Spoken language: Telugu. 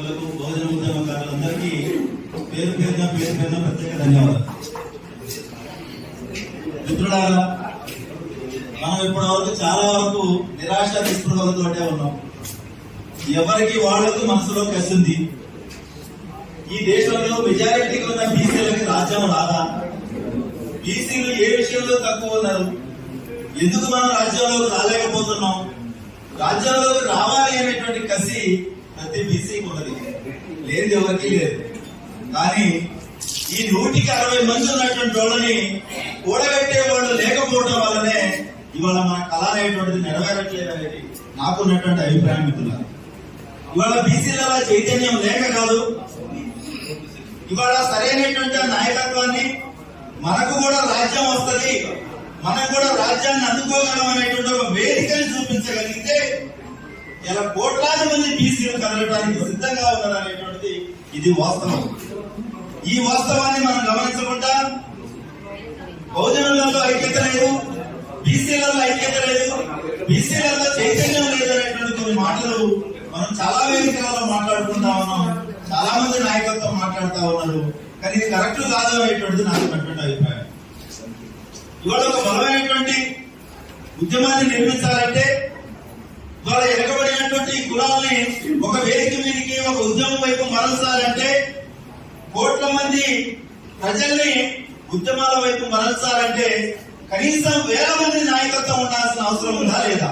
భోజన ఉద్యమకారులందరికీ పేరు పేరున పేరు పేరున ప్రత్యేక ధన్యవాదాలు. మిత్రులారా మనం ఇప్పటి వరకు చాలా వరకు నిరాశ నిస్పృహలతోటే ఉన్నాం. ఎవరికి వాళ్ళకు మనసులో కసింది ఈ దేశంలో మెజారిటీకి ఉన్న బీసీలకి రాజ్యం రాదా? బీసీలు ఏ విషయంలో తక్కువ ఉన్నారు? ఎందుకు మనం రాజ్యంలోకి రాలేకపోతున్నాం? రాజ్యంలోకి రావాలి అనేటువంటి కసి ప్రతి బీసీకి ఉన్నది. లేదు ఎవరికి లేదు. కానీ ఈ నూటికి అరవై మంది ఉన్నటువంటి వాళ్ళని కూడగట్టే వాళ్ళు లేకపోవడం వల్లనే ఇవాళ మన కళ అనేటువంటిది నెరవేరట్లేదు అనేది నాకున్నటువంటి అభిప్రాయం మిత్రులారా. ఇవాళ బీసీల చైతన్యం లేక కాదు. ఇవాళ సరైనటువంటి నాయకత్వాన్ని మనకు కూడా రాజ్యం వస్తుంది. మనం కూడా రాజ్యాన్ని అందుకోగలం అనేటువంటి ఒక వేదికని చూపించగలిగితే ఇలా కోట్లాది మంది బీసీలు కదలటానికి సిద్ధంగా ఉన్నారు అనేటువంటిది ఇది వాస్తవం. ఈ వాస్తవాన్ని మనం గమనించకుండా బహుజనులలో ఐక్యత లేదు బీసీలలో ఐక్యత లేదు బీసీలలో చైతన్యం లేదు అనేటువంటి కొన్ని మాటలు మనం చాలా వేదికలలో మాట్లాడుకుంటా ఉన్నాం చాలా మంది నాయకత్వం మాట్లాడుతూ ఉన్నారు. కానీ ఇది కరెక్ట్ కాదు అనేటువంటిది నాకు ఉన్నటువంటి అభిప్రాయం. ఇవాళ ఒక బలమైనటువంటి ఉద్యమాన్ని నిర్మించాలంటే కులాలని ఒక వేదిక మీదకి ఒక ఉద్యమం వైపు మరల్చాలంటే కోట్ల మంది ప్రజల్ని ఉద్యమాల వైపు మరల్చాలంటే కనీసం వేల మంది నాయకత్వం ఉండాల్సిన అవసరం ఉందా లేదా?